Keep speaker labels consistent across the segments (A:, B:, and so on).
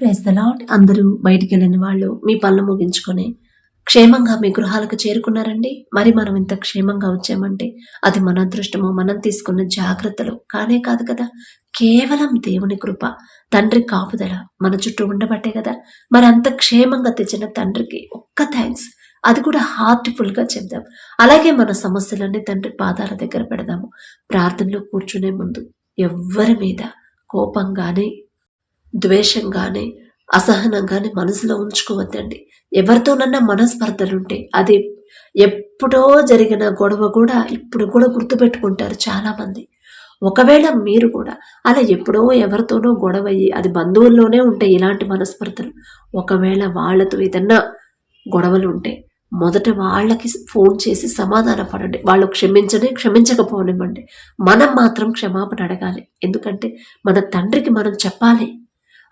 A: Praise the అందరూ బయటికి వెళ్ళిన వాళ్ళు మీ పనులు ముగించుకొని క్షేమంగా మీ గృహాలకు చేరుకున్నారండి. మరి మనం ఇంత క్షేమంగా వచ్చామంటే అది మన అదృష్టము మనం తీసుకున్న జాగ్రత్తలు కానే కాదు కదా. కేవలం దేవుని కృప తండ్రి కాపుదల మన చుట్టూ ఉండబట్టే కదా. మరి అంత క్షేమంగా తెచ్చిన తండ్రికి ఒక్క థ్యాంక్స్ అది కూడా హార్ట్ఫుల్గా చెప్దాం. అలాగే మన సమస్యలన్నీ తండ్రి పాదాల దగ్గర పెడదాము. ప్రార్థనలో కూర్చునే ముందు ఎవ్వరి మీద కోపంగానే ద్వేషంగానే అసహనంగానే మనసులో ఉంచుకోవద్దండి. ఎవరితోనన్నా మనస్పర్ధలుంటే అది ఎప్పుడో జరిగిన గొడవ కూడా ఇప్పుడు కూడా గుర్తుపెట్టుకుంటారు చాలామంది. ఒకవేళ మీరు కూడా అలా ఎప్పుడో ఎవరితోనో గొడవ అయ్యి అది బంధువుల్లోనే ఉంటాయి ఇలాంటి మనస్పర్ధలు. ఒకవేళ వాళ్ళతో ఏదన్నా గొడవలు ఉంటే మొదట వాళ్ళకి ఫోన్ చేసి సమాధాన పడండి. వాళ్ళు క్షమించని క్షమించకపోనివ్వండి. మనం మాత్రం క్షమాపణ అడగాలి. ఎందుకంటే మన తండ్రికి మనం చెప్పాలి.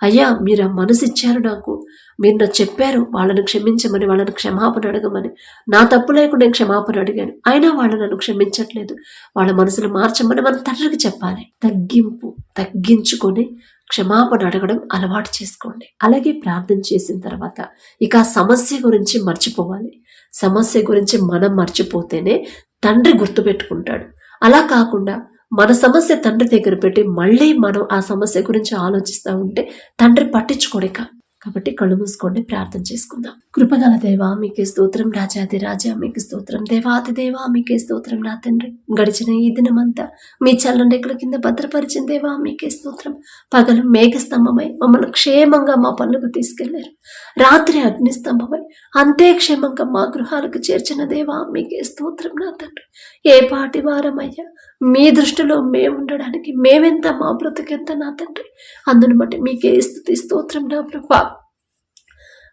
A: అయ్యా మీరు ఆ మనసు ఇచ్చారు నాకు. మీరు నాకు చెప్పారు వాళ్ళని క్షమించమని వాళ్ళని క్షమాపణ అడగమని. నా తప్పు లేకుండా నేను క్షమాపణ అడిగాను. అయినా వాళ్ళు నన్ను క్షమించట్లేదు. వాళ్ళ మనసును మార్చమని మన తండ్రికి చెప్పాలి. తగ్గింపు తగ్గించుకొని క్షమాపణ అడగడం అలవాటు చేసుకోండి. అలాగే ప్రార్థన చేసిన తర్వాత ఇక ఆ సమస్య గురించి మర్చిపోవాలి. సమస్య గురించి మనం మర్చిపోతేనే తండ్రి గుర్తుపెట్టుకుంటాడు. అలా కాకుండా మన సమస్య తండ్రి దగ్గర పెట్టి మళ్ళీ మనం ఆ సమస్య గురించి ఆలోచిస్తూ ఉంటే తండ్రి పట్టించుకోడిక కాబట్టి కళ్ళు మూసుకోండి ప్రార్థన చేసుకుందాం. కృపగల దేవా మీకే స్తోత్రం రాజాది రాజా మీకు స్తోత్రం దేవాది దేవా మీకే స్తోత్రం నా తండ్రి. గడిచిన ఈ దినమంతా మీ చల్లని రెక్కల కింద భద్రపరిచిన దేవా మీకే స్తోత్రం. పగలు మేఘస్తంభమై మమ్మల్ని క్షేమంగా మా పనులకు తీసుకెళ్ళారు. రాత్రి అగ్నిస్తంభమై అంతే క్షేమంగా మా గృహాలకు చేర్చిన దేవా మీకే స్తోత్రం నా తండ్రి. ఏ పాటి వారమయ్యా మీ దృష్టిలో మేము ఉండడానికి మేమెంత మా బ్రతుకెంత నా తండ్రి? అందును బట్టి మీకే స్థుతి స్తోత్రం నా ప్రభా.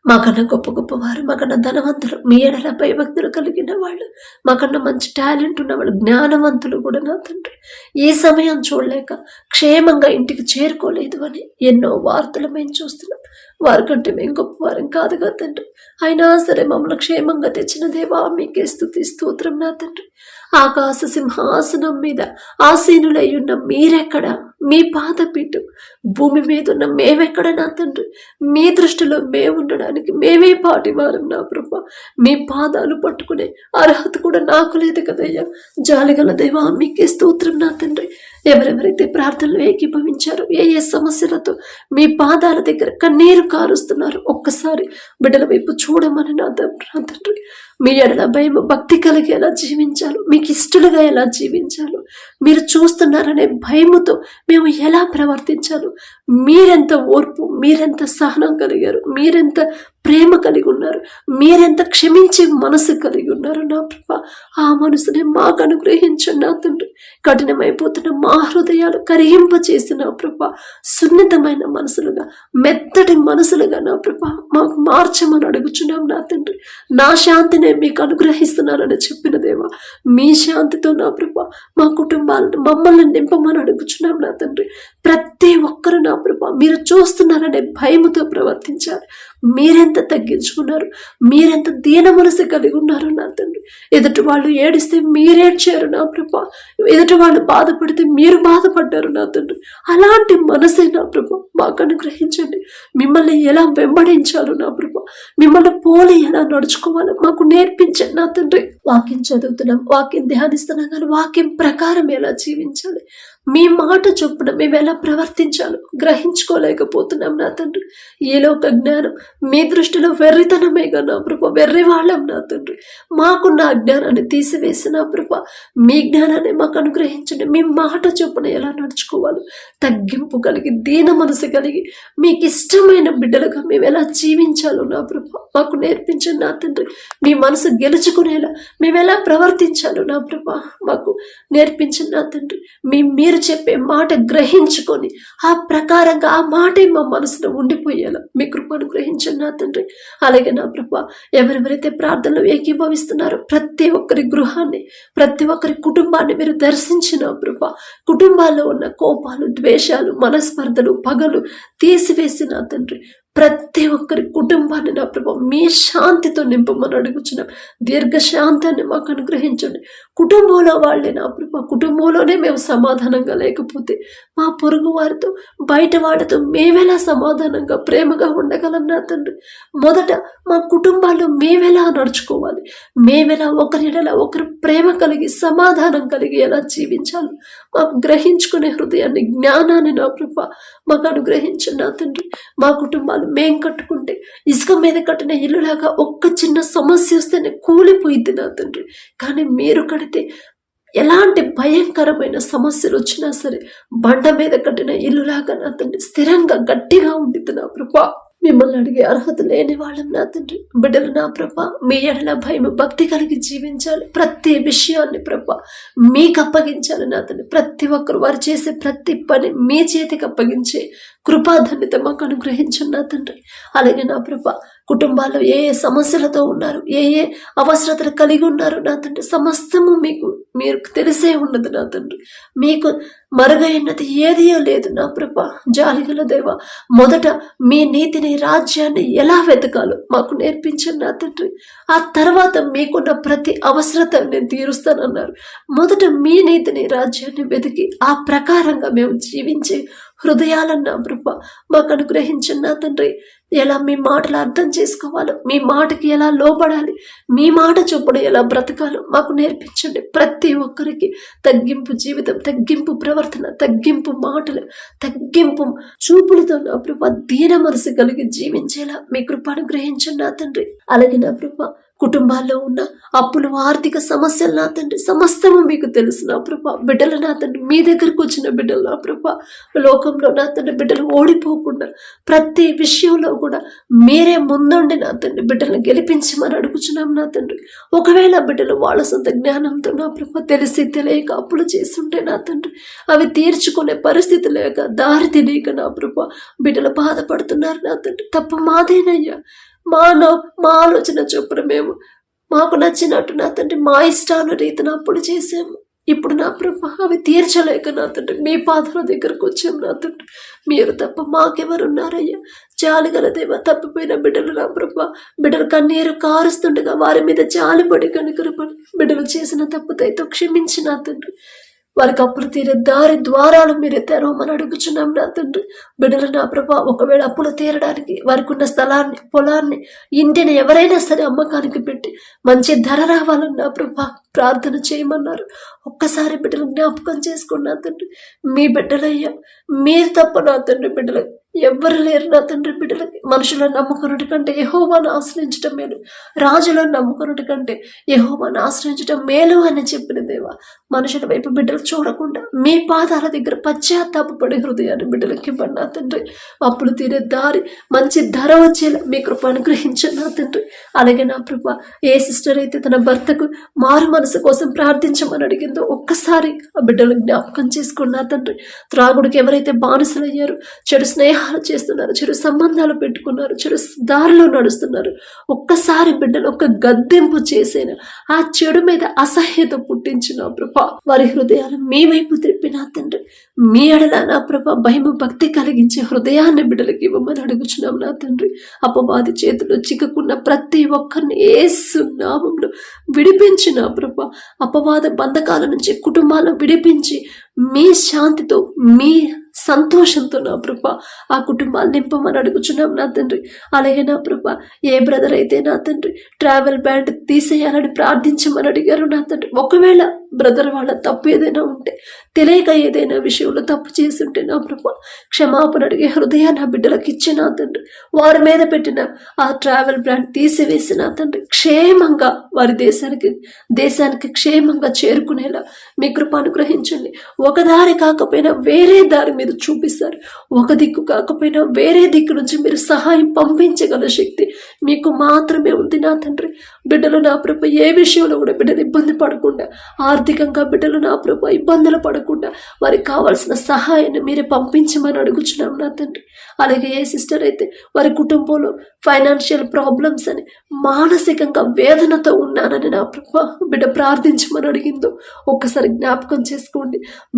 A: మాకన్నా గొప్ప గొప్పవారు మాకన్నా ధనవంతులు మీ ఎడల భయభక్తులు కలిగిన వాళ్ళు మాకన్నా మంచి టాలెంట్ ఉన్నవాళ్ళు జ్ఞానవంతులు కూడా నా తండ్రి. ఈ సమయం చూడలేక క్షేమంగా ఇంటికి చేరుకోలేదు అని ఎన్నో వార్తలు మేము చూస్తున్నాం. వారికంటే మేము గొప్పవారం కాదు కదా తండ్రి. అయినా సరే మమ్మల్ని క్షేమంగా తెచ్చిన దేవా మీకే స్థుతి స్తోత్రం నా తండ్రి. ఆకాశ సింహాసనం మీద ఆసీనులై ఉన్న మీరెక్కడ? మీ పాదపీఠం భూమి మీద ఉన్న మేమెక్కడ నా తండ్రి? మీ దృష్టిలో మేము ఉండడానికి మేమే పాటివారం నా బ్రహ్మ. మీ పాదాలు పట్టుకునే అర్హత కూడా నాకు లేదు కదయ్యా. జాలిగల దేవా మీకే స్తోత్రం నా తండ్రి. ఎవరెవరైతే ప్రార్థనలు ఏకీభవించారో ఏ ఏ సమస్యలతో మీ పాదాల దగ్గర కన్నీరు కారుస్తున్నారు ఒక్కసారి బిడ్డల వైపు చూడమని నా నా తండ్రి. మీ ఎడల భయం భక్తి కలిగి ఎలా జీవించాలో మీకు ఇష్టలుగా ఎలా జీవించాలో మీరు చూస్తున్నారనే భయముతో మేము ఎలా ప్రవర్తించాలో మీరెంత ఓర్పు మీరెంత సహనం కలిగారు మీరెంత ప్రేమ కలిగి ఉన్నారు. మీరెంత క్షమించే మనసు కలిగి ఉన్నారు నా ప్రభ ఆ మనసుని మాకు అనుగ్రహించండి నా తండ్రి. కఠినమైపోతున్న మా హృదయాలు కరిగింప చేసిన ప్రభ సున్నితమైన మనసులుగా మెత్తటి మనసులుగా నా ప్రభ మాకు మార్చమని అడుగుచున్నాం నా తండ్రి. నా శాంతినే మీకు అనుగ్రహిస్తున్నానని చెప్పిన దేవా మీ శాంతితో నా ప్రభ మా కుటుంబాలను మమ్మల్ని నింపమని అడుగుచున్నాం నా తండ్రి. ప్రతి ఒక్కరు నా ప్రభ మీరు చూస్తున్నారనే భయముతో ప్రవర్తించాలి. మీరెంత తగ్గించుకున్నారు? మీరెంత దీన మనసు కలిగి ఉన్నారు నా తండ్రి. ఎదుటి వాళ్ళు ఏడిస్తే మీరేడ్చారు నా ప్రభ. ఎదుటి వాళ్ళు బాధపడితే మీరు బాధపడ్డారు నా తండ్రి. అలాంటి మనసే నా ప్రభ. మాకు అనుగ్రహించండి. మిమ్మల్ని ఎలా వెంబడించాలో నా ప్రభ. మిమ్మల్ని పోలి ఎలా నడుచుకోవాలో మాకు నేర్పించండి నా తండ్రి. వాక్యం చదువుతున్నాం. వాక్యం ధ్యానిస్తున్నాం. కానీ వాక్యం ప్రకారం ఎలా జీవించాలి? మీ మాట చొప్పున మేము ఎలా ప్రవర్తించాలో గ్రహించుకోలేకపోతున్నాం నా తండ్రి. ఈ లోక జ్ఞానం మీ దృష్టిలో వెర్రితనమేగా నా ప్రభ. వెర్రి వాళ్ళం నా తండ్రి. మాకున్న అజ్ఞానాన్ని తీసివేసి నా ప్రభ. మీ జ్ఞానాన్ని మాకు అనుగ్రహించండి. మీ మాట చొప్పున ఎలా నడుచుకోవాలో తగ్గింపు కలిగి దీన మనసు కలిగి మీకు ఇష్టమైన బిడ్డలుగా మేము ఎలా జీవించాలో నా ప్రభ. మాకు నేర్పించండి నా తండ్రి. మీ మనసు గెలుచుకునేలా మేము ఎలా ప్రవర్తించాలో నా ప్రభ. మాకు నేర్పించండి నా తండ్రి. మీ మీరు చెప్పే మాట గ్రహించుకొని ఆ ప్రకారంగా ఆ మాటే మా మనసులో ఉండిపోయేలా మీ కృపను గ్రహించండి నా తండ్రి. అలాగే నా ప్రభ ఎవరెవరైతే ప్రార్థనలు ఏకీభవిస్తున్నారో ప్రతి ఒక్కరి గృహాన్ని ప్రతి ఒక్కరి కుటుంబాన్ని మీరు దర్శించిన ప్రభ కుటుంబాల్లో ఉన్న కోపాలు ద్వేషాలు మనస్పర్ధలు పగలు తీసివేసిన తండ్రి. ప్రతి ఒక్కరి కుటుంబాన్ని నా ప్రభా మీ శాంతితో నింపమని అడుగుచున్నాం. దీర్ఘశాంతాన్ని మాకు అనుగ్రహించండి. కుటుంబంలో వాళ్ళే నా ప్రభా కుటుంబంలోనే మేము సమాధానంగా లేకపోతే మా పొరుగు వారితో బయట వాళ్ళతో మేమెలా సమాధానంగా ప్రేమగా ఉండగలం నా తండ్రి? మొదట మా కుటుంబాల్లో మేమెలా నడుచుకోవాలి? మేమెలా ఒకరి ఒకరు ప్రేమ కలిగి సమాధానం కలిగి ఎలా జీవించాలి? మాకు గ్రహించుకునే హృదయాన్ని జ్ఞానాన్ని నా ప్రభా మాకు అనుగ్రహించండి నా తండ్రి. మా కుటుంబాలు మేం కట్టుకుంటే ఇసుక మీద కట్టిన ఇల్లులాగా ఒక్క చిన్న సమస్య వస్తేనే కూలిపోయింది నా తండ్రి. కానీ మీరు కడితే ఎలాంటి భయంకరమైన సమస్యలు వచ్చినా సరే బండ మీద కట్టిన ఇల్లులాగా నా తండ్రి స్థిరంగా గట్టిగా ఉండిద్ది నా ప్రభా. మిమ్మల్ని అడిగే అర్హత లేని వాళ్ళం నా తండ్రి. బిడ్డలు నా ప్రభ మీ ఎడల భయం భక్తి కలిగి జీవించాలి. ప్రతి విషయాన్ని ప్రభ మీకు అప్పగించాలి నా తండ్రి. ప్రతి ఒక్కరు వారు చేసే ప్రతి పని మీ చేతికి అప్పగించే కృపాధన్యత మాకు అనుగ్రహించండి నా తండ్రి. అలాగే నా ప్రభ కుటుంబాల్లో ఏ ఏ సమస్యలతో ఉన్నారు ఏ ఏ అవసరతలు కలిగి ఉన్నారు నా తండ్రి సమస్తము మీకు మీరు తెలిసే ఉన్నది నా తండ్రి. మీకు మరుగైనది ఏదియో లేదు నా ప్రభ. జాలిగల దేవ మొదట మీ నీతిని రాజ్యాన్ని ఎలా వెతకాలో మాకు నేర్పించండి నా తండ్రి. ఆ తర్వాత మీకున్న ప్రతి అవసరత నేను తీరుస్తానన్నారు. మొదట మీ నీతిని రాజ్యాన్ని వెతికి ఆ ప్రకారంగా మేము జీవించే హృదయాలన్నా ప్రభ మాకు అనుగ్రహించిన తండ్రి ఎలా మీ మాటలు అర్థం చేసుకోవాలో మీ మాటకి ఎలా లోపడాలి మీ మాట చొప్పున ఎలా బ్రతకాలో మాకు నేర్పించండి. ప్రతి ఒక్కరికి తగ్గింపు జీవితం తగ్గింపు ప్రవర్తన తగ్గింపు మాటలు తగ్గింపు చూపులతో నా ప్రభ దీన మనసు కలిగి జీవించేలా మీ కృప అనుగ్రహించండి నా తండ్రి. అలాగే నా ప్రభ కుటుంబాల్లో ఉన్న అప్పులు ఆర్థిక సమస్యలు నా తండ్రి సమస్తము మీకు తెలుసు నా ప్రభ. బిడ్డలు నా తండ్రి మీ దగ్గరకు వచ్చిన బిడ్డలు నా ప్రభ. లోకంలో నా తండ్రి బిడ్డలు ఓడిపోకుండా ప్రతి విషయంలో కూడా మీరే ముందుండి నా తండ్రి బిడ్డలను గెలిపించమని అడుగుచున్నాం నా తండ్రి. ఒకవేళ బిడ్డలు వాళ్ళ సొంత జ్ఞానంతో నా ప్రభ తెలిసి తెలియక అప్పులు చేస్తుంటే నా తండ్రి అవి తీర్చుకునే పరిస్థితి లేక దారి తెలియక నా ప్రభ బిడ్డలు బాధపడుతున్నారు నా తండ్రి. తప్ప మాదేనయ్యా. మానవ మా ఆలోచన చొప్పున మేము మాకు నచ్చినట్టు నా తండ్రి మా ఇష్టానురీతిన అప్పుడు చేసాము ఇప్పుడు నా ప్రభా అవి తీర్చలేక నా తండ్రి మీ పాదాల దగ్గరకు వచ్చాము నా తండ్రి. మీరు తప్ప మాకెవరున్నారయ్యా? జాలిగల దేవ తప్పిపోయిన బిడ్డలు నా ప్రభా. బిడ్డలు కన్నీరు కారుస్తుండగా వారి మీద జాలిపడి కనుకరపడి బిడ్డలు చేసిన తప్పుతో క్షమించి నా తండ్రి. వారికి అప్పులు తీరే దారి ద్వారాలు మీరు తెరవమని అడుగుచున్నాం నా తండ్రి. బిడ్డలు నా ప్రభా ఒకవేళ అప్పులు తీరడానికి వారికి ఉన్న స్థలాన్ని పొలాన్ని ఇంటిని ఎవరైనా సరే అమ్మకానికి పెట్టి మంచి ధర రావాలని నా ప్రభా ప్రార్థన చేయమన్నారు. ఒక్కసారి బిడ్డలు జ్ఞాపకం చేసుకున్నా తండ్రి. మీ బిడ్డలయ్యా మీరు తప్ప నా తండ్రి బిడ్డలు ఎవ్వరు లేరు నా తండ్రి బిడ్డలకి. మనుషులను నమ్ముకున్నటి కంటే యహోవాను ఆశ్రయించడం మేలు. రాజులను నమ్ముకున్నటి కంటే యహోవాను ఆశ్రయించడం మేలు అని చెప్పిన దేవా మనుషుల వైపు బిడ్డలు చూడకుండా మీ పాదాల దగ్గర పశ్చాత్తాపడి హృదయాన్ని బిడ్డలకి ఇవ్వండి నా తండ్రి. అప్పులు తీరే దారి మంచి ధర వచ్చేలా మీ కృప అనుగ్రహించండి నా తండ్రి. అలాగే నా ప్రభ ఏ సిస్టర్ అయితే తన భర్తకు మారు మనసు కోసం ప్రార్థించమని అడిగిందో ఒక్కసారి ఆ బిడ్డలు జ్ఞాపకం చేసుకున్న తండ్రి. త్రాగుడికి ఎవరైతే బానిసలయ్యారు చెడు స్నేహ వివాహాలు చేస్తున్నారు. చెడు సంబంధాలు పెట్టుకున్నారు. చెడు దారిలో నడుస్తున్నారు. ఒక్కసారి బిడ్డలు ఒక గద్దెంపు చేసేన. ఆ చెడు మీద అసహ్యత పుట్టించిన ప్రభ. వారి హృదయాలు మీ వైపు త్రిప్పిన తండ్రి. మీ అడలా నా ప్రభ భయము భక్తి కలిగించే హృదయాన్ని బిడ్డలకి ఇవ్వమని అడుగుచున్నాం నా తండ్రి. అపవాది చేతిలో చిక్కుకున్న ప్రతి ఒక్కరిని ఏసు నామంలో విడిపించిన ప్రభ. అపవాద బంధకాల నుంచి కుటుంబాలను విడిపించి మీ శాంతితో మీ సంతోషంతో నా ప్రభ ఆ కుటుంబాన్ని నింపమని అడుగుచున్నాం నా తండ్రి. అలాగే నా ప్రభ ఏ బ్రదర్ అయితే నా తండ్రి ట్రావెల్ బ్యాండ్ తీసేయాలని ప్రార్థించమని అడిగారు నా తండ్రి. ఒకవేళ బ్రదర్ వాళ్ళ తప్పు ఏదైనా ఉంటే తెలియక ఏదైనా విషయంలో తప్పు చేస్తుంటే నా ప్రభ క్షమాపణ అడిగే హృదయాన్ని నా బిడ్డలకు ఇచ్చి నా తండ్రి. వారి మీద పెట్టిన ఆ ట్రావెల్ బ్రాండ్ తీసివేసి నా తండ్రి. క్షేమంగా వారి దేశానికి దేశానికి క్షేమంగా చేరుకునేలా మీ కృప అనుగ్రహించండి. ఒక దారి కాకపోయినా వేరే దారి మీద చూపిస్తారు. ఒక దిక్కు కాకపోయినా వేరే దిక్కు నుంచి మీరు సహాయం పంపించగల శక్తి మీకు మాత్రమే ఉంది నా తండ్రి. బిడ్డలు నా ప్రభ ఏ విషయంలో కూడా బిడ్డలు ఇబ్బంది పడకుండా ఆర్థికంగా బిడ్డలు నా ప్రభ ఇబ్బందులు పడకుండా వారికి కావాల్సిన సహాయాన్ని మీరే పంపించమని అడుగుచున్నాం నా తండ్రి. అలాగే ఏ సిస్టర్ అయితే వారి కుటుంబంలో ఫైనాన్షియల్ ప్రాబ్లమ్స్ అని మానసికంగా వేదనతో ఉన్నానని నా ప్రభ బిడ్డ ప్రార్థించమని అడిగిందో ఒక్కసారి జ్ఞాపకం చేసుకోండి.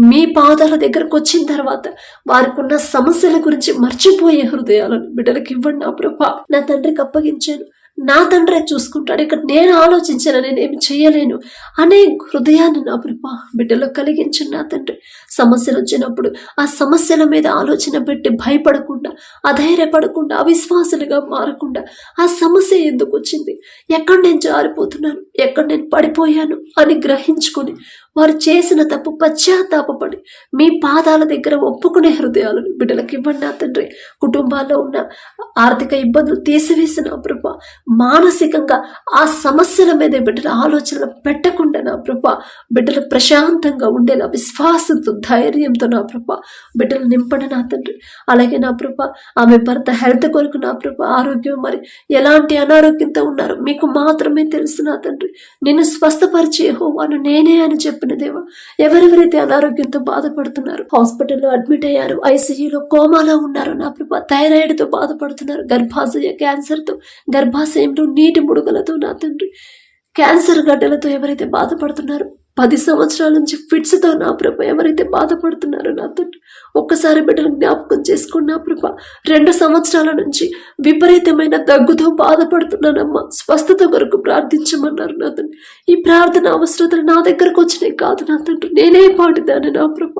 A: మీ పాదాల దగ్గరకు వచ్చిన తర్వాత వారికున్న సమస్యల గురించి మర్చిపోయే హృదయాలను బిడ్డలకు ఇవ్వండి నా ప్రభా. నా తండ్రికి అప్పగించాను. నా తండ్రే చూసుకుంటాడు. ఇక్కడ నేను ఆలోచించాను నేనేమి చేయలేను అనే హృదయాన్ని నా ప్రభా బిడ్డలో కలిగించిన నా తండ్రి. సమస్యలు వచ్చినప్పుడు ఆ సమస్యల మీద ఆలోచన పెట్టి భయపడకుండా అధైర్యపడకుండా అవిశ్వాసులుగా మారకుండా ఆ సమస్య ఎందుకు వచ్చింది? ఎక్కడ నేను జారిపోతున్నాను ఎక్కడ నేను పడిపోయాను? అని గ్రహించుకొని వారు చేసిన తప్పు పశ్చాత్తాపడి మీ పాదాల దగ్గర ఒప్పుకునే హృదయాలను బిడ్డలకు ఇవ్వండి నా తండ్రి. కుటుంబాల్లో ఉన్న ఆర్థిక ఇబ్బందులు తీసివేసిన ప్రభ. మానసికంగా ఆ సమస్యల మీద బిడ్డల ఆలోచనలు పెట్టకుండా నా ప్రభ. బిడ్డలు ప్రశాంతంగా ఉండేలా విశ్వాసంతో ధైర్యంతో నా ప్రభ. బిడ్డలు నింపండి నా తండ్రి. అలాగే నా ప్రభ ఆమె భర్త హెల్త్ కొరకు నా ప్రభ ఆరోగ్యం మరి ఎలాంటి అనారోగ్యంతో ఉన్నారు మీకు మాత్రమే తెలుసు నా తండ్రి. నిన్ను స్వస్థపరిచే హోవాను నేనే అని చెప్పి చెప్పిన దేవా. ఎవరెవరైతే అనారోగ్యంతో బాధపడుతున్నారు హాస్పిటల్లో అడ్మిట్ అయ్యారు ఐసీయూలో కోమాలో ఉన్నారు నా ప్రభా థైరాయిడ్తో బాధపడుతున్నారు గర్భాశయ క్యాన్సర్తో గర్భాశయంలో నీటి ముడుగలతో నా తండ్రి క్యాన్సర్ గడ్డలతో ఎవరైతే బాధపడుతున్నారో పది సంవత్సరాల నుంచి ఫిట్స్తో నా ప్రభ ఎవరైతే బాధపడుతున్నారో నా తండ్రి ఒక్కసారి బిడ్డలు జ్ఞాపకం చేసుకున్న నా ప్రభ. రెండు సంవత్సరాల నుంచి విపరీతమైన దగ్గుతో బాధపడుతున్నానమ్మా. స్వస్థత కొరకు ప్రార్థించమన్నారు నా తండ్రి. ఈ ప్రార్థన అవసరతలు నా దగ్గరకు వచ్చినాయి కాదు నా తండ్రి. నేనే పాటిదాన్ని నా ప్రభ.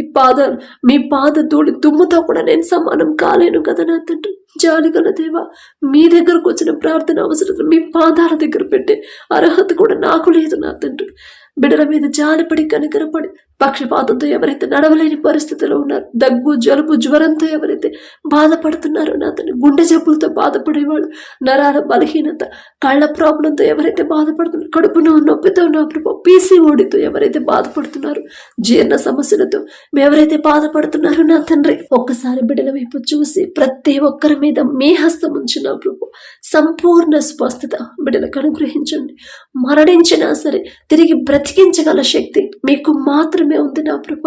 A: ఈ పాద మీ పాద ధూళి దుమ్ముతో కూడా నేను సమానం కాలేను కదా నా తండ్రి. జాలిగల దేవా మీ దగ్గరకు వచ్చిన ప్రార్థన అవసరతలు మీ పాదాల దగ్గర పెట్టే అర్హత కూడా నాకు లేదు నా తండ్రి. బిడ్డల మీద జాలిపడి కనికరపడి పక్షపాతంతో ఎవరైతే నడవలేని పరిస్థితిలో ఉన్నారు దగ్గు జలుబు జ్వరంతో ఎవరైతే బాధపడుతున్నారో నా గుండె జబ్బులతో బాధపడేవాళ్ళు నరాల బలహీనత కళ్ళ ప్రాబ్లంతో ఎవరైతే బాధపడుతున్నారు కడుపున నొప్పితో నా ప్రభు పీసీఓడితో ఎవరైతే బాధపడుతున్నారు జీర్ణ సమస్యలతో ఎవరైతే బాధపడుతున్నారో నా తండ్రి ఒక్కసారి బిడ్డల వైపు చూసి ప్రతి ఒక్కరి మీద మీ హస్తం ఉంచిన ప్రభు సంపూర్ణ స్వస్థత బిడ్డలకు అనుగ్రహించండి. మరణించినా సరే తిరిగి బ్రతికించగల శక్తి మీకు మాత్రం మాత్రమే ఉంది నా ప్రభ.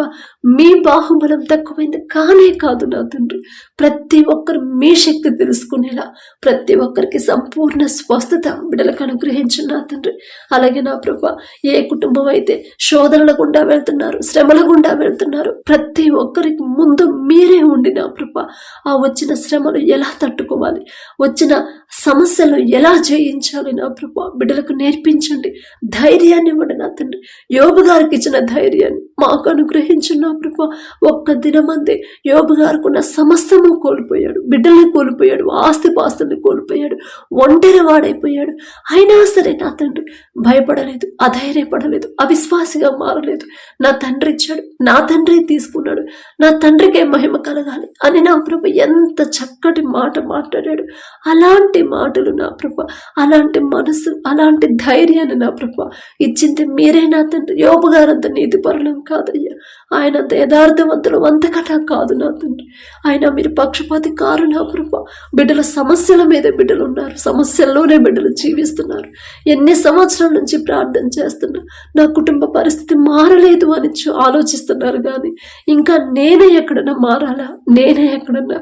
A: మీ బాహుబలం తక్కువైంది కానే కాదు నా తండ్రి. ప్రతి ఒక్కరు మీ శక్తి తెలుసుకునేలా ప్రతి ఒక్కరికి సంపూర్ణ స్వస్థత బిడ్డలకు అనుగ్రహించు నా తండ్రి. అలాగే నా ప్రభ ఏ కుటుంబం అయితే శోధనల గుండా వెళ్తున్నారు శ్రమల గుండా వెళ్తున్నారు ప్రతి ఒక్కరికి ముందు మీరే ఉండి నా ప్రభ. ఆ వచ్చిన శ్రమలు ఎలా తట్టుకోవాలి? వచ్చిన సమస్యలు ఎలా జయించాలి నా ప్రభా? బిడ్డలకు నేర్పించండి. ధైర్యాన్ని ఇవ్వండి నా తండ్రి. యోబు గారికి ఇచ్చిన ధైర్యాన్ని. మాకు అనుగ్రహించిన నా ప్రభా ఒక్క దినమందే యోబు గారుకున్న సమస్తము కోల్పోయాడు. బిడ్డల్ని కోల్పోయాడు ఆస్తి పాస్తుల్ని కోల్పోయాడు ఒంటరి వాడైపోయాడు. అయినా సరే నా తండ్రి భయపడలేదు అధైర్యపడలేదు అవిశ్వాసిగా మారలేదు. నా తండ్రి ఇచ్చాడు నా తండ్రి తీసుకున్నాడు నా తండ్రికే మహిమ కలగాలి అని నా ప్రభు ఎంత చక్కటి మాట మాట్లాడాడు. అలాంటి మాటలు నా ప్రభ అలాంటి మనసు అలాంటి ధైర్యాన్ని నా ప్రభ ఇచ్చింది మీరే నా తండ్రి. యోబు గారంత నీతి కాదయ్యా. ఆయన అంత యథార్థవంతులు అంతకన్నా కాదు నా తండ్రి. ఆయన మీరు పక్షపాతి కారు నా బిడ్డల సమస్యల మీద బిడ్డలు ఉన్నారు సమస్యల్లోనే బిడ్డలు జీవిస్తున్నారు. ఎన్ని సంవత్సరాల నుంచి ప్రార్థన చేస్తున్నా నా కుటుంబ పరిస్థితి మారలేదు అని చూ- ఆలోచిస్తున్నారు కానీ ఇంకా నేనే ఎక్కడన్నా మారాలా? నేనే ఎక్కడన్నా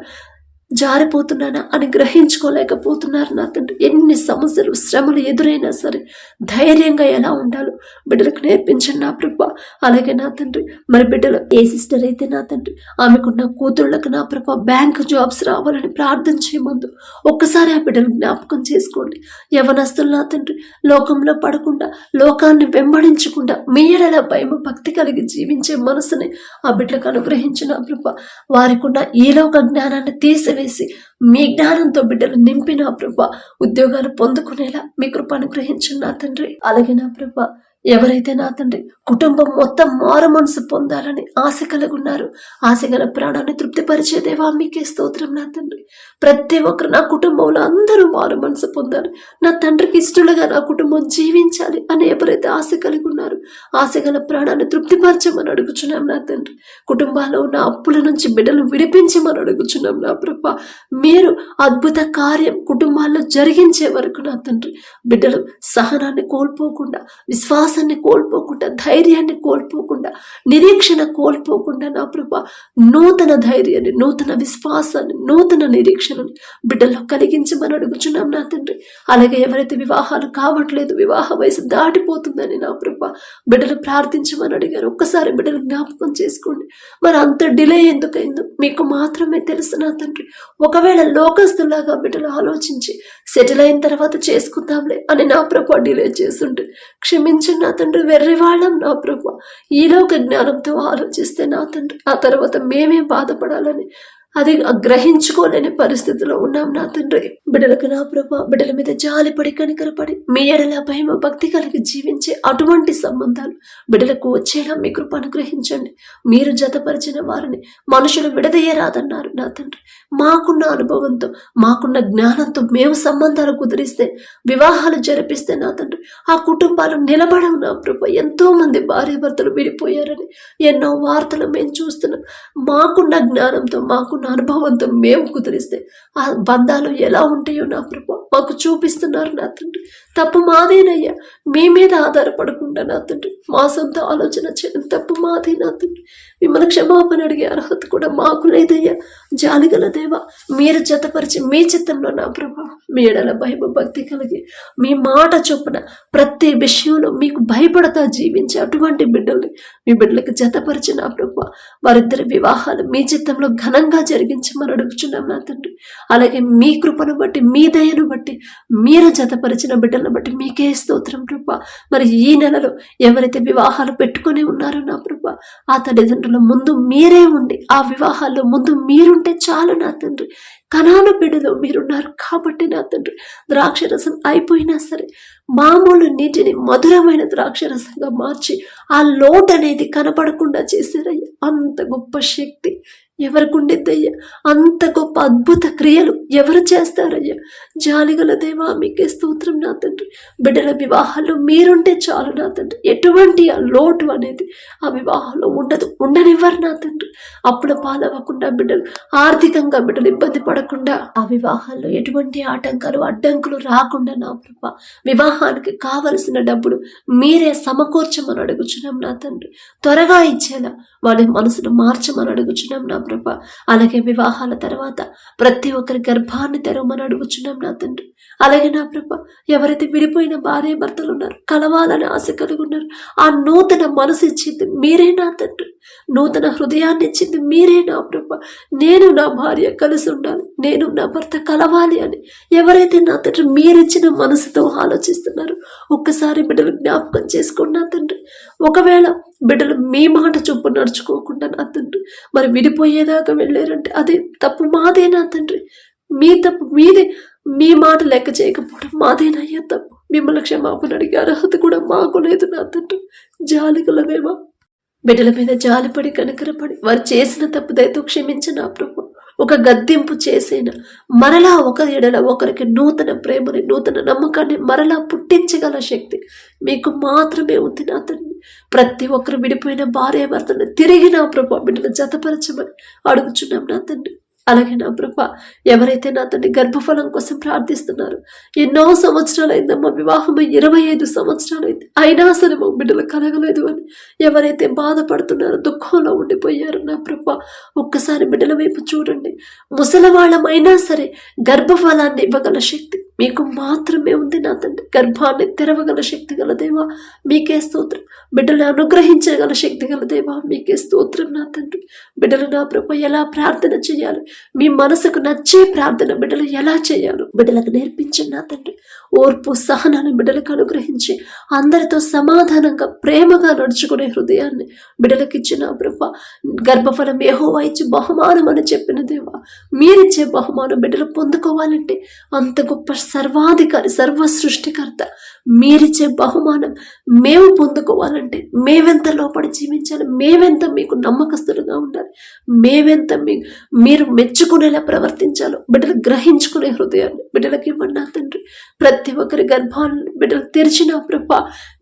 A: జారిపోతున్నానా అని గ్రహించుకోలేకపోతున్నారు నా తండ్రి. ఎన్ని సమస్యలు శ్రమలు ఎదురైనా సరే ధైర్యంగా ఎలా ఉండాలో బిడ్డలకు నేర్పించండి నా ప్రభ. అలాగే నా తండ్రి మరి బిడ్డలు ఏ సిస్టర్ అయితే నా తండ్రి ఆమెకున్న కూతుళ్ళకు నా ప్రభ బ్యాంక్ జాబ్స్ రావాలని ప్రార్థన ముందు ఒక్కసారి ఆ బిడ్డలు జ్ఞాపకం చేసుకోండి. యవనస్తులు నా తండ్రి లోకంలో పడకుండా లోకాన్ని వెంబడించకుండా మీడల భయం భక్తి కలిగి జీవించే మనసుని ఆ బిడ్డలకు అనుగ్రహించిన ప్రభ. వారికున్న ఈ లోక జ్ఞానాన్ని వేసి మీ జ్ఞానంతో బిడ్డలు నింపిన ప్రభ ఉద్యోగాలు పొందుకునేలా మీ కృప అనుగ్రహించండి నా తండ్రి. అలాగే నా ప్రభ ఎవరైతే నా తండ్రి కుటుంబం మొత్తం మారు మనసు పొందాలని ఆశ కలిగి ఉన్నారు ఆశ గల ప్రాణాన్ని తృప్తిపరిచేదేవా మీకే స్తోత్రం నా తండ్రి. ప్రతి ఒక్కరు నా కుటుంబంలో అందరూ మారు మనసు పొందాలి. నా తండ్రికి ఇష్టలుగా నా కుటుంబం జీవించాలి అని ఎవరైతే ఆశ కలిగి ఉన్నారు ఆశ గల ప్రాణాన్ని తృప్తిపరచమని అడుగుచున్నాం నా తండ్రి. కుటుంబాల్లో ఉన్న అప్పుల నుంచి బిడ్డలు విడిపించమని అడుగుచున్నాం నా ప్రభ. మీరు అద్భుత కార్యం కుటుంబాల్లో జరిగించే వరకు నా తండ్రి బిడ్డలు సహనాన్ని కోల్పోకుండా విశ్వాస విశ్వాసాన్ని కోల్పోకుండా ధైర్యాన్ని కోల్పోకుండా నిరీక్షణ కోల్పోకుండా నా ప్రభ నూతన ధైర్యాన్ని నూతన విశ్వాసాన్ని నూతన నిరీక్షణని బిడ్డల్లో కలిగించమని అడుగుచున్నాం నా తండ్రి. అలాగే ఎవరైతే వివాహాలు కావట్లేదు వివాహ వయసు దాటిపోతుందని నా ప్రభ బిడ్డలు ప్రార్థించమని అడిగారు. ఒక్కసారి బిడ్డలు జ్ఞాపకం చేసుకోండి. మరి అంత డిలే ఎందుకైందో మీకు మాత్రమే తెలుసు నా తండ్రి. ఒకవేళ లోకస్తులాగా బిడ్డలు ఆలోచించి సెటిల్ అయిన తర్వాత చేసుకుందాంలే అని నా ప్రభ డిలే చేస్తుంటే క్షమించండి నా తండ్రి వెర్రివాళ్ళం నా ప్రభు. ఈలోక జ్ఞానంతో ఆలోచిస్తే నా తండ్రి ఆ తర్వాత మేమే బాధపడాలని అది గ్రహించుకోలేని పరిస్థితిలో ఉన్నాం నా తండ్రి. బిడ్డలకు నా ప్రభ బిడ్డల మీద జాలిపడి కనికరపడి మీ ఎడల భయమ భక్తి కలిగి జీవించే అటువంటి సంబంధాలు బిడ్డలకు వచ్చేలా మీ కృప అనుగ్రహించండి. మీరు జతపరిచిన వారిని మనుషులు విడదీయరాదన్నారు నా తండ్రి. మాకున్న అనుభవంతో మాకున్న జ్ఞానంతో మేము సంబంధాలు కుదిరిస్తే వివాహాలు జరిపిస్తే నా తండ్రి ఆ కుటుంబాలు నిలబడవు నా ప్రభ. ఎంతో మంది భార్యాభర్తలు విడిపోయారని ఎన్నో వార్తలు మేము చూస్తున్నాం. మాకున్న జ్ఞానంతో మాకు నా అనుభవంతో మేము కుదిరిస్తే ఆ బంధాలు ఎలా ఉంటాయో నా ప్రభు మాకు చూపిస్తున్నారు నా తండ్రి. తప్పు మాదేనయ్యా. మీ మీద ఆధారపడకుండా నా తండ్రి మా సొంత ఆలోచన చేయడం తప్పు మాదే నా తండ్రి. మిమ్మల్ని క్షమాపణ అడిగే అర్హత కూడా మాకు లేదయ్యా. జాలిగల దేవ మీరు జతపరిచి మీ చిత్తంలో నా ప్రభా. మీ ఎడల భయమ భక్తి కలిగి మీ మాట చొప్పున ప్రతి విషయంలో మీకు భయపడతా జీవించే అటువంటి బిడ్డల్ని మీ బిడ్డలకు జతపరిచి నా ప్రభు. వారిద్దరి వివాహాలు మీ చిత్తంలో ఘనంగా జరిగించమని అడుగుచున్నాం నా తండ్రి. అలాగే మీ కృపను బట్టి మీ దయను బట్టి మీరు జతపరిచిన బిడ్డలను బట్టి మీకే స్తోత్రం ప్రభా. మరి ఈ నెలలో ఎవరైతే వివాహాలు పెట్టుకొని ఉన్నారో నా ప్రభా ఆ తల్లిదండ్రుల ముందు మీరే ఉండి ఆ వివాహాల్లో ముందు మీరుంటే చాలు నా తండ్రి. కణాను బిడ్డలో మీరున్నారు కాబట్టి నా తండ్రి. ద్రాక్షరసం అయిపోయినా సరే మామూలు నీటిని మధురమైన ద్రాక్షరసంగా మార్చి ఆ లోటు అనేది కనపడకుండా చేశారయ్యా. అంత గొప్ప శక్తి ఎవరికుండిద్దయ్యా అంత గొప్ప అద్భుత క్రియలు ఎవరు చేస్తారయ్యా? జాలిగల దేవా మీకే స్తోత్రం నా తండ్రి. బిడ్డల వివాహాల్లో మీరుంటే చాలు నా తండ్రి. ఎటువంటి ఆ లోటు అనేది ఆ వివాహంలో ఉండదు ఉండనివ్వరు నా తండ్రి. అప్పుల పాలవ్వకుండా బిడ్డలు ఆర్థికంగా బిడ్డలు ఇబ్బంది పడకుండా ఆ వివాహాల్లో ఎటువంటి ఆటంకాలు అడ్డంకులు రాకుండా నా ప్రభ వివాహానికి కావలసిన డబ్బులు మీరే సమకూర్చమని అడుగుచున్నాం నా తండ్రి. త్వరగా ఇచ్చేలా వాళ్ళ మనసును మార్చమని అడుగుచున్నాం నా ప్రభ. అలాగే వివాహాల తర్వాత ప్రతి ఒక్కరి గర్భాన్ని తెరవమని అడుగుచున్నాం నా తండ్రి. అలాగే నా ప్రభ ఎవరైతే విడిపోయిన భార్య భర్తలు ఉన్నారు కలవాలని ఆశ కలిగి ఉన్నారు ఆ నూతన మనసు ఇచ్చింది మీరే నా తండ్రి. నూతన హృదయాన్ని ఇచ్చింది మీరే నా ప్రభ. నేను నా భార్య కలిసి ఉండాలి నేను నా భర్త కలవాలి అని ఎవరైతే నా తండ్రి మీరిచ్చిన మనసుతో ఆలోచిస్తున్నారు ఒక్కసారి బిడ్డలు జ్ఞాపకం చేసుకున్నా తండ్రి. ఒకవేళ బిడ్డలు మీ మాట చొప్పు నడుచుకోకుండా నా తండ్రి మరి విడిపోయేదాకా వెళ్ళారంటే అది తప్పు మాదే నా తండ్రి. మీ తప్పు మీదే మీ మాట లెక్క చేయకపోవడం మాదేనయ్యా తప్పు. మిమ్మల్ని క్షమాపణ అడిగే అర్హత కూడా మాకు లేదు నా తండ్రి. జాలిగలవేమా బిడ్డల మీద జాలిపడి కనకరపడి వారు చేసిన తప్పుదైతే దయతో క్షమించిన నా ప్రభు. ఒక గద్దెంపు చేసేన? మరలా ఒక ఎడల ఒకరికి నూతన ప్రేమని నూతన నమ్మకాన్ని మరలా పుట్టించగల శక్తి మీకు మాత్రమే ఉంది నా తండ్రి. ప్రతి ఒక్కరు విడిపోయిన భార్య భర్తను తిరిగి నా ప్రభావ బిడ్డను జతపరచమని అడుగుచున్నాం నా తండ్రి. అలాగే నా ప్రభ ఎవరైతే నా తండ్రి గర్భఫలం కోసం ప్రార్థిస్తున్నారు ఎన్నో సంవత్సరాలు మా వివాహం ఇరవై ఐదు సంవత్సరాలు అయినా సరే మా బిడ్డలు కలగలేదు అని ఎవరైతే బాధపడుతున్నారో దుఃఖంలో ఉండిపోయారు నా ప్రభ ఒక్కసారి బిడ్డల వైపు చూడండి. ముసలవాళ్ళమైనా సరే గర్భఫలాన్ని ఇవ్వగల శక్తి మీకు మాత్రమే ఉంది నా తండ్రి. గర్భాన్ని తెరవగల శక్తి గల దేవా మీకే స్తోత్రం. బిడ్డలు అనుగ్రహించగల శక్తి గల దేవా మీకే స్తోత్రం నా తండ్రి. బిడ్డలు నా ప్రభు ఎలా ప్రార్థన చేయాలి? మీ మనసుకు నచ్చే ప్రార్థన బిడ్డలు ఎలా చేయాలో? బిడ్డలకు నేర్పించండి నా తండ్రి. ఓర్పు సహనాన్ని బిడ్డలకు అనుగ్రహించి అందరితో సమాధానంగా ప్రేమగా నడుచుకునే హృదయాన్ని బిడ్డలకు ఇచ్చిన ప్రభు. గర్భఫలం ఏహోవా ఇచ్చి బహుమానం అని చెప్పిన దేవా మీరిచ్చే బహుమానం బిడ్డలు పొందుకోవాలంటే అంత గొప్ప సర్వాధికారి సర్వ సృష్టికర్త మీరిచ్చే బహుమానం మేము పొందుకోవాలంటే మేవెంత లోపడి జీవించాలి మేవెంత మీకు నమ్మకస్తులుగా ఉండాలి మేవెంత మీ మీరు మెచ్చుకునేలా ప్రవర్తించాలో బిడ్డలు గ్రహించుకునే హృదయాన్ని బిడ్డలకి ఇవ్వండి తండ్రి. ప్రతి ఒక్కరి గర్భాలను బిడ్డలు తెరిచిన ప్రభ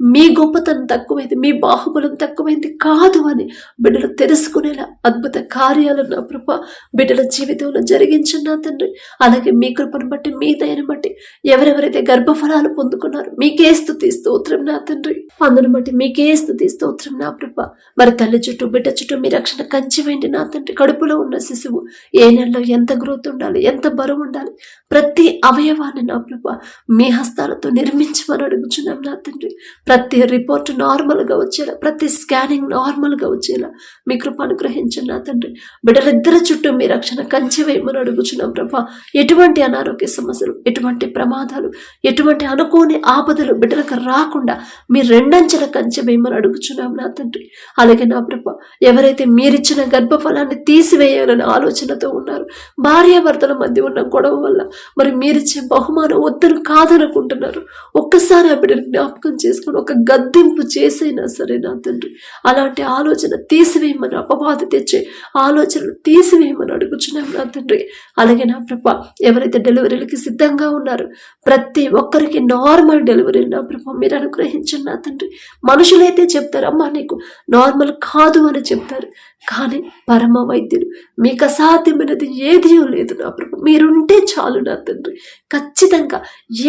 A: మీ గొప్పతనం తక్కువైంది మీ బాహుబలం తక్కువైంది కాదు అని బిడ్డలు తెలుసుకునేలా అద్భుత కార్యాలు నా ప్రభ బిడ్డల జీవితంలో జరిగించిన నా తండ్రి. అలాగే మీ కృపను బట్టి మీ దయను బట్టి ఎవరెవరైతే గర్భఫలాలు పొందుకున్నారు మీ మీకే స్థుతి స్తోత్రం నా తండ్రి. అందును బట్టి మీకే స్థుతి స్తోత్రం నా ప్రభ. మరి తల్లి చుట్టూ బిడ్డ చుట్టూ మీ రక్షణ కంచి వెండి నా తండ్రి. కడుపులో ఉన్న శిశువు ఏ నెలలో ఎంత గ్రోత్ ఉండాలి ఎంత బరువు ఉండాలి ప్రతి అవయవాన్ని నా ప్రభ మీ హస్తాలతో నిర్మించమని అడుగుచున్నాం నా తండ్రి. ప్రతి రిపోర్ట్ నార్మల్గా వచ్చేలా ప్రతి స్కానింగ్ నార్మల్గా వచ్చేలా మీ కృప అనుగ్రహించండి నా తండ్రి. బిడ్డలిద్దరి చుట్టూ మీ రక్షణ కంచె వేయమని అడుగుచున్నాం ప్రభా. ఎటువంటి అనారోగ్య సమస్యలు ఎటువంటి ప్రమాదాలు ఎటువంటి అనుకోని ఆపదలు బిడ్డలకు రాకుండా మీ రెండంచెల కంచె వేయమని అడుగుచున్నాం నా తండ్రి. అలాగే నా ప్రభ ఎవరైతే మీరిచ్చిన గర్భఫలాన్ని తీసివేయాలనే ఆలోచనతో ఉన్నారు భార్యాభర్తల మధ్య ఉన్న గొడవ వల్ల మరి మీరిచ్చే బహుమానం వద్దని కాదనుకుంటున్నారు. ఒక్కసారి ఆ బిడ్డను జ్ఞాపకం చేసుకుని ఒక గద్దింపు చేసైనా సరే నా తండ్రి అలాంటి ఆలోచన తీసివేయమని అపవాది తెచ్చే ఆలోచనలు తీసివేయమని అడుగుచున్నాం నా తండ్రి. అలాగే నా ప్రభ ఎవరైతే డెలివరీలకి సిద్ధంగా ఉన్నారు ప్రతి ఒక్కరికి నార్మల్ డెలివరీ నా ప్రభ మీరు అనుగ్రహించండి నా తండ్రి. మనుషులైతే చెప్తారు అమ్మా నీకు నార్మల్ కాదు అని చెప్తారు. కానీ పరమ వైద్యులు మీకు అసాధ్యమైనది ఏదీ లేదు నా ప్రభు. మీరుంటే చాలు నా తండ్రి. ఖచ్చితంగా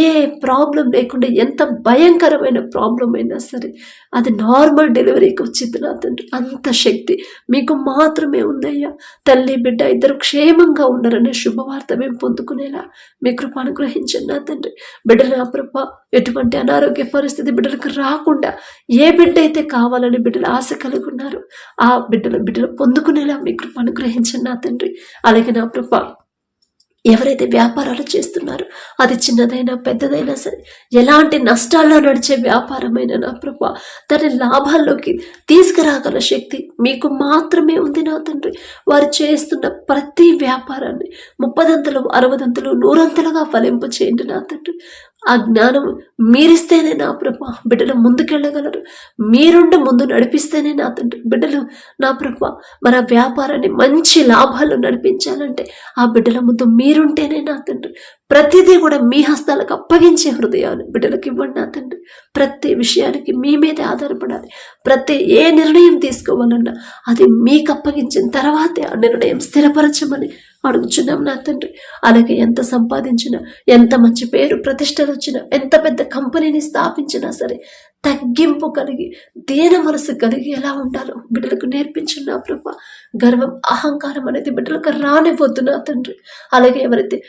A: ఏ ప్రాబ్లం లేకుండా ఎంత భయంకరమైన ప్రాబ్లం అయినా సరే అది నార్మల్ డెలివరీకి వచ్చింది నా తండ్రి. అంత శక్తి మీకు మాత్రమే ఉందయ్యా. తల్లి బిడ్డ ఇద్దరు క్షేమంగా ఉండరనే శుభవార్త మేము పొందుకునేలా మీ కృప అనుగ్రహించండి నా తండ్రి. బిడ్డ నా ప్రభ ఎటువంటి అనారోగ్య పరిస్థితి బిడ్డలకు రాకుండా ఏ బిడ్డ అయితే కావాలని బిడ్డలు ఆశ కలిగి ఉన్నారు ఆ బిడ్డలు బిడ్డలు పొందుకునేలా మీ కృప అనుగ్రహించండి నా తండ్రి. అలాగే నా కృప ఎవరైతే వ్యాపారాలు చేస్తున్నారో అది చిన్నదైనా పెద్దదైనా సరే ఎలాంటి నష్టాల్లో నడిచే వ్యాపారమైన నా ప్రభ దాని లాభాల్లోకి తీసుకురాగల శక్తి మీకు మాత్రమే ఉంది నా తండ్రి. వారు చేస్తున్న ప్రతి వ్యాపారాన్ని ముప్పదంతలు అరవదంతలు నూరంతలుగా ఫలింపు చేయండి నా తండ్రి. ఆ జ్ఞానం మీరిస్తేనే నా ప్రభ. బిడ్డలు ముందుకెళ్ళగలరు. మీరుండి ముందు నడిపిస్తేనే నా తండ్రి. బిడ్డలు నా ప్రభ మన వ్యాపారాన్ని మంచి లాభాలు నడిపించాలంటే ఆ బిడ్డల ముందు మీరుంటేనే నా తండ్రి. ప్రతిదీ కూడా మీ హస్తాలకు అప్పగించే హృదయాలు బిడ్డలకు ఇవ్వండి నా తండ్రి. ప్రతి విషయానికి మీ మీదే ఆధారపడాలి. ప్రతి ఏ నిర్ణయం తీసుకోవాలన్నా అది మీకు అప్పగించిన తర్వాతే ఆ నిర్ణయం స్థిరపరచమని అడుగుచున్నాం నా తండ్రి. అలాగే ఎంత సంపాదించినా ఎంత మంచి పేరు ప్రతిష్టలు వచ్చినా ఎంత పెద్ద కంపెనీని స్థాపించినా సరే తగ్గింపు కలిగి దీన మనసు కలిగి ఎలా ఉండాలో బిడ్డలకు నేర్పించిన నా ప్రభ. గర్వం అహంకారం అనేది బిడ్డలకు రానివ్వద్దు నా తండ్రి. అలాగే ఎవరైతే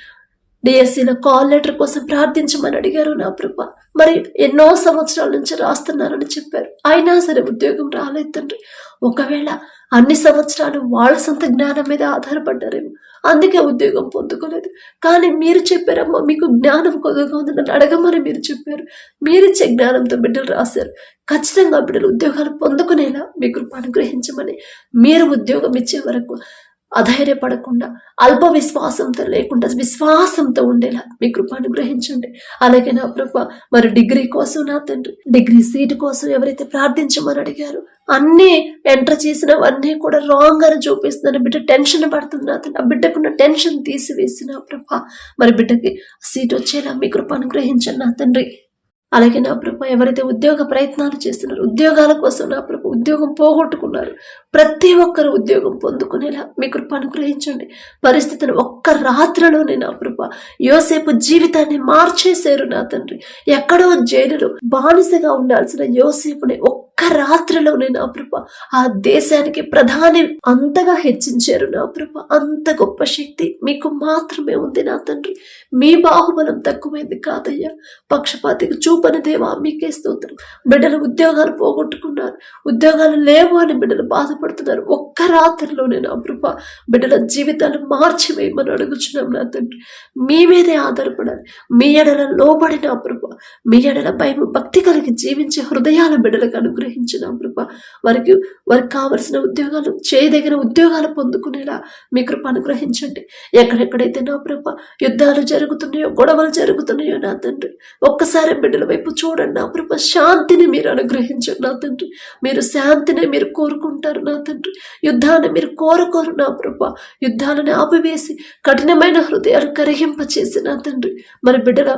A: డిఎస్సీలో కాల్ లెటర్ కోసం ప్రార్థించమని అడిగారు నా ప్రభ మరి ఎన్నో సంవత్సరాల నుంచి రాస్తున్నారని చెప్పారు. అయినా సరే ఉద్యోగం రాలేదు తండ్రి. ఒకవేళ అన్ని సంవత్సరాలు వాళ్ళ సొంత జ్ఞానం మీద ఆధారపడ్డారేమో అందుకే ఉద్యోగం పొందుకోలేదు. కానీ మీరు చెప్పారమ్మా మీకు జ్ఞానం కొద్దిగా ఉంది నన్ను అడగమని మీరు చెప్పారు. మీరిచ్చే జ్ఞానంతో బిడ్డలు రాశారు. ఖచ్చితంగా బిడ్డలు ఉద్యోగాలు పొందుకునేలా మీ కృప అనుగ్రహించమని మీరు ఉద్యోగం ఇచ్చే వరకు అధైర్యపడకుండా అల్ప విశ్వాసంతో లేకుండా విశ్వాసంతో ఉండేలా మీ కృప అనుగ్రహించండి. అలాగే నా ప్రభ మరి డిగ్రీ కోసం నా తండ్రి డిగ్రీ సీట్ కోసం ఎవరైతే ప్రార్థించమని అడిగారు అన్నీ ఎంటర్ చేసినవన్నీ కూడా రాంగ్ అని చూపిస్తున్నాను బిడ్డ టెన్షన్ పడుతుంది నా తండ్రి ఆ బిడ్డకున్న టెన్షన్ తీసివేసిన ప్రభ మరి బిడ్డకి సీట్ వచ్చేలా మీ కృప అనుగ్రహించండి నా తండ్రి. అలాగే నా ప్రభు ఎవరైతే ఉద్యోగ ప్రయత్నాలు చేస్తున్నారు ఉద్యోగాల కోసం నా ప్రభు ఉద్యోగం పోగొట్టుకున్నారు ప్రతి ఒక్కరు ఉద్యోగం పొందుకునేలా మీ కృప అనుగ్రహించండి. పరిస్థితిని ఒక్క రాత్రిలోనే నా ప్రభు యోసేపు జీవితాన్ని మార్చేశారు నా తండ్రి. ఎక్కడో జైలులో బానిసగా ఉండాల్సిన యోసేపుని ఒక్క ఒక్క రాత్రిలోనే నా ప్రభ ఆ దేశానికి ప్రధాని అంతగా హెచ్చించారు నా ప్రభ అంత గొప్ప శక్తి మీకు మాత్రమే ఉంది నా తండ్రి. మీ బాహుబలం తక్కువైంది కాదయ్యా. పక్షపాతికి చూపని దేవా మీకే స్తోత్రం. బిడ్డలు ఉద్యోగాలు పోగొట్టుకున్నారు. ఉద్యోగాలు లేవు అని బిడ్డలు బాధపడుతున్నారు. ఒక్క రాత్రిలోనే నా ప్రభ బిడ్డల జీవితాలు మార్చివేయమని అడుగుచున్నాం నా తండ్రి. మీ మీదే ఆధారపడాలి. మీ ఎడల లోబడి నా ప్రభ మీ ఎడల భయం భక్తి కలిగి జీవించే హృదయాల బిడ్డలకు అనుగ్రహించిన కృప వారికి వారికి కావలసిన ఉద్యోగాలు చేయదగిన ఉద్యోగాలు పొందుకునేలా మీ కృప అనుగ్రహించండి. ఎక్కడెక్కడైతే నా ప్రభ యుద్ధాలు జరుగుతున్నాయో గొడవలు జరుగుతున్నాయో నా తండ్రి ఒక్కసారి బిడ్డల వైపు చూడండి నా ప్రభ. శాంతిని మీరు అనుగ్రహించండి నా తండ్రి. మీరు శాంతిని మీరు కోరుకుంటారు నా తండ్రి. యుద్ధాన్ని మీరు కోరుకోరు నా ప్రభ. యుద్ధాలను ఆపివేసి కఠినమైన హృదయాలు కరిగింపచేసి నా తండ్రి. మరి బిడ్డల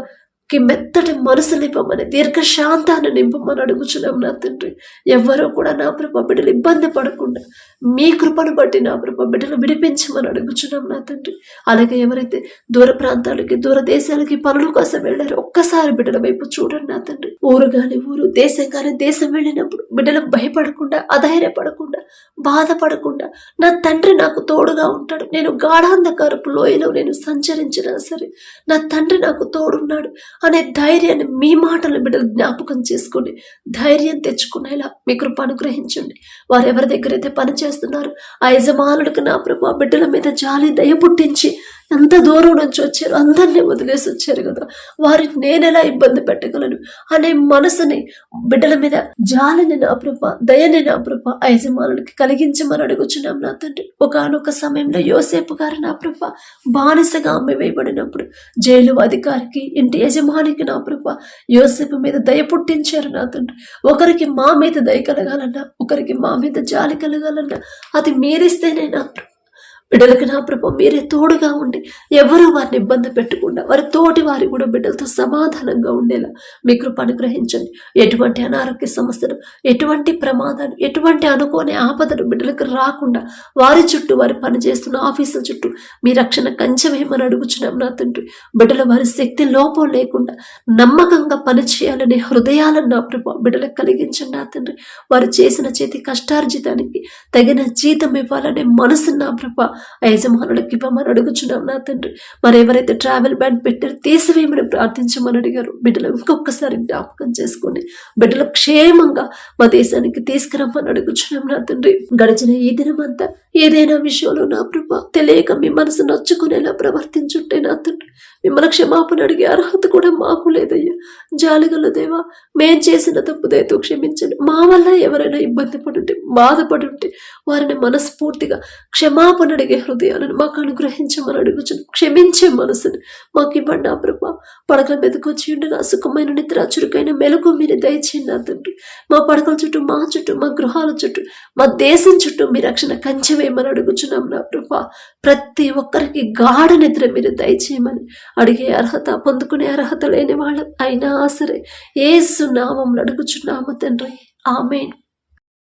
A: కి మెత్తటి మనసు నింపమని దీర్ఘశాంతాన్ని నింపమని అడుగుచున్నాం నా తండ్రి. ఎవరో కూడా నా ప్రభ బిడ్డలు ఇబ్బంది పడకుండా మీ కృపను బట్టి నా ప్రభ బిడ్డలు విడిపించమని అడుగుచున్నాం నా తండ్రి. అలాగే ఎవరైతే దూర ప్రాంతాలకి దూర దేశాలకి పనుల కోసం వెళ్ళారో ఒక్కసారి బిడ్డల వైపు చూడండి నా తండ్రి. ఊరు కానీ ఊరు దేశం కానీ దేశం వెళ్ళినప్పుడు బిడ్డలు భయపడకుండా అధైర్యపడకుండా బాధపడకుండా నా తండ్రి నాకు తోడుగా ఉంటాడు. నేను గాఢాంధకారపు లోయలో నేను సంచరించినా సరే నా తండ్రి నాకు తోడున్నాడు. అనే ధైర్యాన్ని మీ మాటలు బిడ్డలు జ్ఞాపకం చేసుకుని ధైర్యం తెచ్చుకునేలా మీ కృప అనుగ్రహించండి. వారు ఎవరి దగ్గర అయితే పని చేస్తున్నారు ఆ యజమానుడికి నా ప్రభు బిడ్డల మీద జాలి దయ పుట్టించి ఎంత దూరం నుంచి వచ్చారు అందరినీ వదిలేసి వచ్చారు కదా. వారిని నేనెలా ఇబ్బంది పెట్టగలను అనే మనసుని బిడ్డల మీద జాలిని నా ప్రభ దయని నా ప్రభ ఆ యజమానుడికి కలిగించమని అడుగుచున్నాం నా తండ్రి. ఒకనొక సమయంలో యోసేపు గారు నా ప్రభ బానిసగా అమ్మి వేయబడినప్పుడు జైలు అధికారికి ఇంటి యజమానికి నా ప్రభ యోసేపు మీద దయ పుట్టించారు నా తండ్రి. ఒకరికి మా మీద దయ కలగాలన్నా ఒకరికి మా మీద జాలి కలగాలన్నా అది మీరిస్తేనే నా ప్రభ. బిడ్డలకు నా ప్రభు మీరే తోడుగా ఉండి ఎవరు వారిని ఇబ్బంది పెట్టకుండా వారి తోటి వారి కూడా బిడ్డలతో సమాధానంగా ఉండేలా మీ కృప అనుగ్రహించండి ఎటువంటి అనారోగ్య సమస్యలు ఎటువంటి ప్రమాదాలు ఎటువంటి అనుకోని ఆపదలు బిడ్డలకు రాకుండా వారి చుట్టూ వారి పనిచేస్తున్న ఆఫీసుల చుట్టూ మీ రక్షణ కంచమేమని అడుగుచున్నాం నా తండ్రి. బిడ్డల వారి శక్తి లోపం లేకుండా నమ్మకంగా పనిచేయాలనే హృదయాలను నా ప్రభు బిడ్డలకు కలిగించండి నా తండ్రి. వారు చేసిన చేతి కష్టార్జితానికి తగిన జీతం ఇవ్వాలనే మనసు నా ప్రభ యజమానులకు ఇవ్వమని అడుగుచున్నాం నా తండ్రి. మరి ఎవరైతే ట్రావెల్ బ్యాన్ పెట్టారో తీసివేయమని ప్రార్థించమని అడిగారు. బిడ్డలు ఇంకొకసారి జ్ఞాపకం చేసుకొని బిడ్డలు క్షేమంగా మా దేశానికి తీసుకురమ్మని అడుగుచున్నాం నా తండ్రి. గడిచిన ఈ దినమంతా ఏదైనా విషయంలో నా ప్రభా తెలియక మీ మనసు నచ్చుకునేలా ప్రవర్తించుంటే నా తండ్రి. మిమ్మల్ని క్షమాపణ అడిగే అర్హత కూడా మాకు లేదయ్యా. జాలిగల దేవా మేం చేసిన తప్పు దయతో క్షమించండి. మా వల్ల ఎవరైనా ఇబ్బంది పడుంటే బాధపడుంటే వారిని మనస్ఫూర్తిగా క్షమాపణ అడిగే హృదయాలను మాకు అనుగ్రహించమని అడుగుచును క్షమించే మనసుని మాకు ఇవ్వండి ఆ ప్రభా. పడకల మీదకొచ్చి ఉండగా సుఖమైన నిద్ర చురుకైన మెలకు మీరు దయచేయండి నా తండ్రి. మా పడకల చుట్టూ మా చుట్టూ మా గృహాల చుట్టూ మా దేశం చుట్టూ మీ రక్షణ కంచె వేయమని అడుగుచున్నాం నా ప్రభా. ప్రతి ఒక్కరికి గాఢ నిద్ర మీరు దయచేయమని అడిగే అర్హత పొందుకునే అర్హత లేని వాళ్ళ అయినా సరే ఏసు నామం అడుగుచున్నాము తండ్రి. ఆమెన్.